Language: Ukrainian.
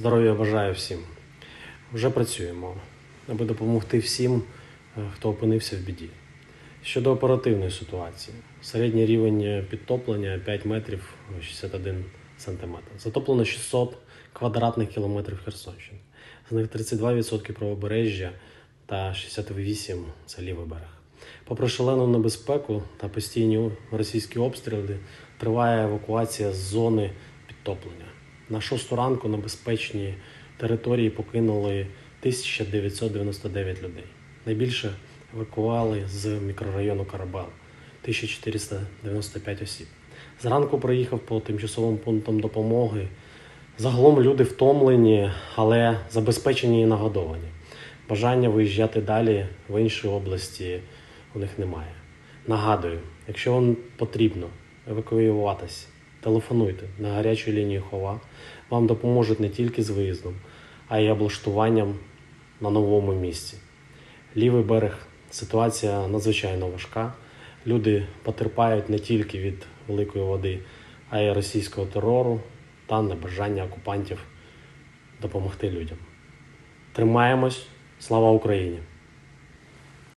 Здоров'я бажаю всім. Вже працюємо, аби допомогти всім, е, хто опинився в біді. Щодо оперативної ситуації, середній рівень підтоплення 5 метрів 61 сантиметр. Затоплено 600 квадратних кілометрів Херсонщини. З них 32% правобережжя та 68 це лівий берег. Попри шалену небезпеку та постійні російські обстріли, триває евакуація з зони підтоплення. На шосту ранку на безпечній території покинули 1999 людей. Найбільше евакували з мікрорайону Карабел 1495 осіб. Зранку приїхав по тимчасовим пунктам допомоги. Загалом люди втомлені, але забезпечені і нагодовані. Бажання виїжджати далі в інші області у них немає. Нагадую, якщо вам потрібно евакуюватися, телефонуйте на гарячу лінію Хова. Вам допоможуть не тільки з виїздом, а й облаштуванням на новому місці. Лівий берег ситуація надзвичайно важка. Люди потерпають не тільки від великої води, а й російського терору та небажання окупантів допомогти людям. Тримаємось, слава Україні!